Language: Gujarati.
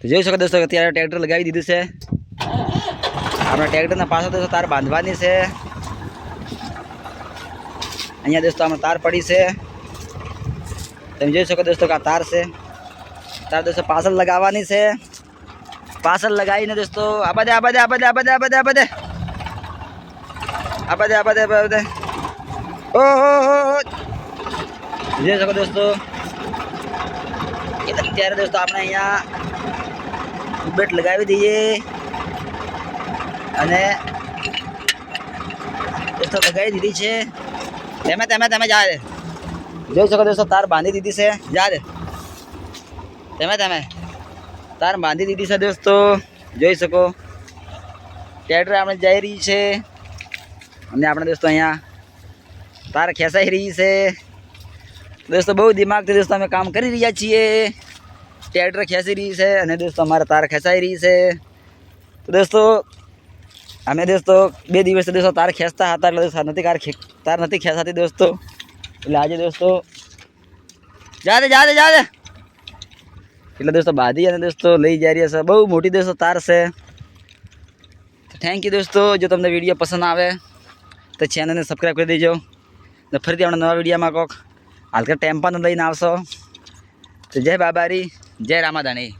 તો જોઈ શકો દોસ્તો અત્યારે ટ્રેક્ટર લગાવી દીધું છે. આપણા ટ્રેક્ટરના પાછળ દોસ્તો તાર બાંધવાની છે. અહીંયા દોસ્તો આમાં તાર પડી છે. તમે જોઈ શકો દોસ્તો કે આ તાર છે. તાર દોસ્તો પાછળ લગાવવાની છે. પાછળ લગાવીને દોસ્તો આ બધે આ બધે આ બધે આ બધે આ બધે આ બધે. આ બધે આ બધે આ બધે ઓહો હો હો જોઈ શકો દોસ્તો? કે અત્યારે દોસ્તો આપણે અહીંયા બેટ લગાવી દઈએ. અને દોસ્તો લગાવી દીધી છે. તમે તમે તમે જા દે જોઈ શકો દોસ્તો, તાર બાંધી દીધી છે. જા દે તમે તમે. તાર બાંધી દીધી છે દોસ્તો. જોઈ શકો. ટ્રેક્ટર આપણે જઈ રહી છે. અને આપણે દોસ્તો અહીંયા તાર ખેંચાઈ રહી છે. દોસ્તો, બહુ દિમાગથી દોસ્તો અમે કામ કરી રહ્યા છીએ. ટ્રેક્ટર ખેંચી રહી છે અને દોસ્તો અમારે તાર ખેંચાઈ રહી છે. તો દોસ્તો, અમે દોસ્તો બે દિવસ દોસ્તો તાર ખેંચતા હતા એટલે દોસ્તો નથી કાર તાર નથી ખેંચાતી દોસ્તો. એટલે આજે દોસ્તો જાદે જાદે જા દે જા દે એટલે દોસ્તો બાંધી અને દોસ્તો લઈ જઈ રહ્યા છે. બહુ મોટી દોસ્તો તાર છે. થેન્ક યુ દોસ્તો, જો તમને વીડિયો પસંદ આવે, તો ચેનલને સબસ્ક્રાઈબ કરી દેજો. ને ફરીથી આપણે નવા વિડીયોમાં કોક. હાલકા ટેમ્પાને લઈને આવશો. તો જય બાબારી. જય રામાદાની